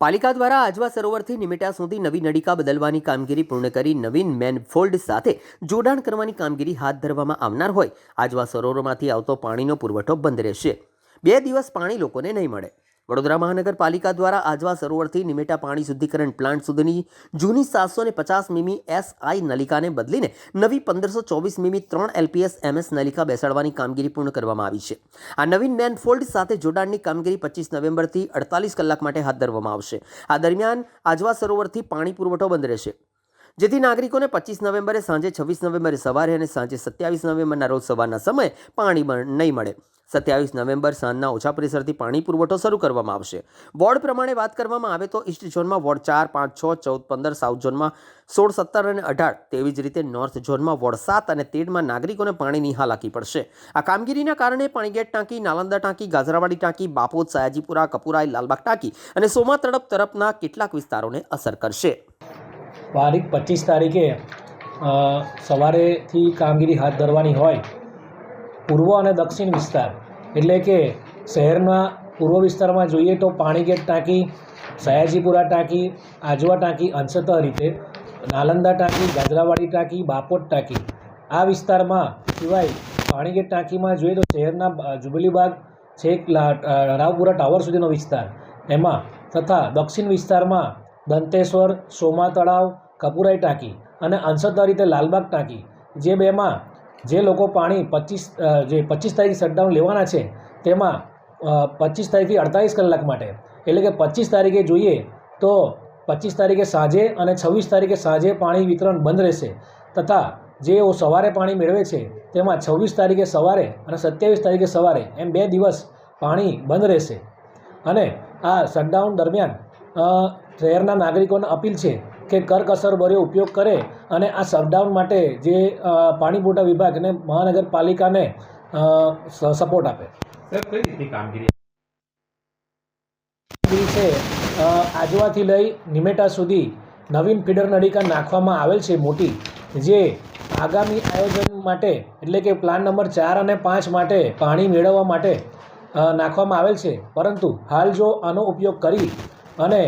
પાલિકા દ્વારા આજવા સરોવરથી નિમેટા સુધી નવી નડિકા બદલવાની કામગીરી પૂર્ણ કરી નવીન મેનફોલ્ડ સાથે જોડાણ કરવાની કામગીરી હાથ ધરવામાં આવનાર હોય. આજવા સરોવરમાંથી આવતો પાણીનો પુરવઠો બંધ રહેશે. બે દિવસ પાણી લોકોને નહીં મળે. વડોદરા મહાનગરપાલિકા દ્વારા આજવા સરોવરથી નિમેટા પાણી શુદ્ધિકરણ પ્લાન્ટ સુધીની જૂની સાતસો ને પચાસ મીમી એસઆઈ નલિકાને બદલીને નવી પંદરસો ચોવીસ મીમી ત્રણ એલપીએસ એમએસ નલિકા બેસાડવાની કામગીરી પૂર્ણ કરવામાં આવી છે. આ નવીન મેનફોલ્ડ સાથે જોડાણની કામગીરી પચીસ નવેમ્બરથી અડતાલીસ કલાક માટે હાથ ધરવામાં આવશે. આ દરમિયાન આજવા સરોવરથી પાણી પુરવઠો બંધ રહેશે. જેથી નાગરિકોને પચીસ નવેમ્બરે સાંજે છવ્વીસ નવેમ્બરે સવારે અને સાંજે સત્યાવીસ નવેમ્બરના રોજ સવારના સમયે પાણી નહીં મળે. સત્યાવીસ નવેમ્બર સાંજના ઓછા પરિસરથી પાણી પુરવઠો શરૂ કરવામાં આવશે. વોર્ડ પ્રમાણે વાત કરવામાં આવે તો ઈસ્ટ ઝોનમાં વોર્ડ ચાર, પાંચ, છ, ચૌદ, પંદર, સાઉથ ઝોનમાં સોળ, સત્તર અને અઢાર. તેવી જ રીતે નોર્થ ઝોનમાં વોર્ડ સાત અને તેરમાં નાગરિકોને પાણીની હાલાકી પડશે. આ કામગીરીના કારણે પાણીગેટ ટાંકી, નાલંદા ટાંકી, ગાજરાવાડી ટાંકી, બાપોદ, સયાજીપુરા, કપુરાઈ, લાલબાગ ટાંકી અને સોમા તડપ તરફના કેટલાક વિસ્તારોને અસર કરશે. તારીખ પચીસ તારીખે સવારેથી કામગીરી હાથ ધરવાની હોય પૂર્વ અને દક્ષિણ વિસ્તાર. એટલે કે શહેરના પૂર્વ વિસ્તારમાં જોઈએ તો પાણીગેટ ટાંકી, સયાજીપુરા ટાંકી, આજવા ટાંકી, અંશતઃ રીતે નાલંદા ટાંકી, ગાજરાવાડી ટાંકી, બાપોટ ટાંકી. આ વિસ્તારમાં સિવાય પાણીગેટ ટાંકીમાં જોઈએ તો શહેરના જુબલીબાગ છેક રાવપુરા ટાવર સુધીનો વિસ્તાર. એમાં તથા દક્ષિણ વિસ્તારમાં દંતેશ્વર, સોમા તળાવ, કપુરાઈ ટાંકી અને અંશતઃ રીતે લાલબાગ ટાંકી. જે બેમાં જે લોકો પાણી પચીસ જે પચીસ તારીખ શટડાઉન લેવાના છે, તેમાં પચીસ તારીખથી અડતાલીસ કલાક માટે. એટલે કે પચીસ તારીખે જોઈએ તો પચીસ તારીખે સાંજે અને છવ્વીસ તારીખે સાંજે પાણી વિતરણ બંધ રહેશે. તથા જે સવારે પાણી મેળવે છે, તેમાં છવ્વીસ તારીખે સવારે અને સત્યાવીસ તારીખે સવારે એમ બે દિવસ પાણી બંધ રહેશે. અને આ શટડાઉન દરમિયાન શહેરના નાગરિકોને અપીલ છે કે કરકસરભર્યો ઉપયોગ કરે અને આ શટડાઉન માટે જે પાણી પુરવઠા વિભાગ અને મહાનગરપાલિકાને સપોર્ટ આપે. સર કઈ રીતની કામગીરી? કામગીરી છે આજવાથી લઈ નિમેટા સુધી નવીન ફીડર નળિકા નાખવામાં આવેલ છે મોટી જે આગામી આયોજન માટે એટલે કે પ્લાન નંબર ચાર અને પાંચ માટે પાણી મેળવવા માટે નાખવામાં આવેલ છે. પરંતુ હાલ જો આનો ઉપયોગ કરી અને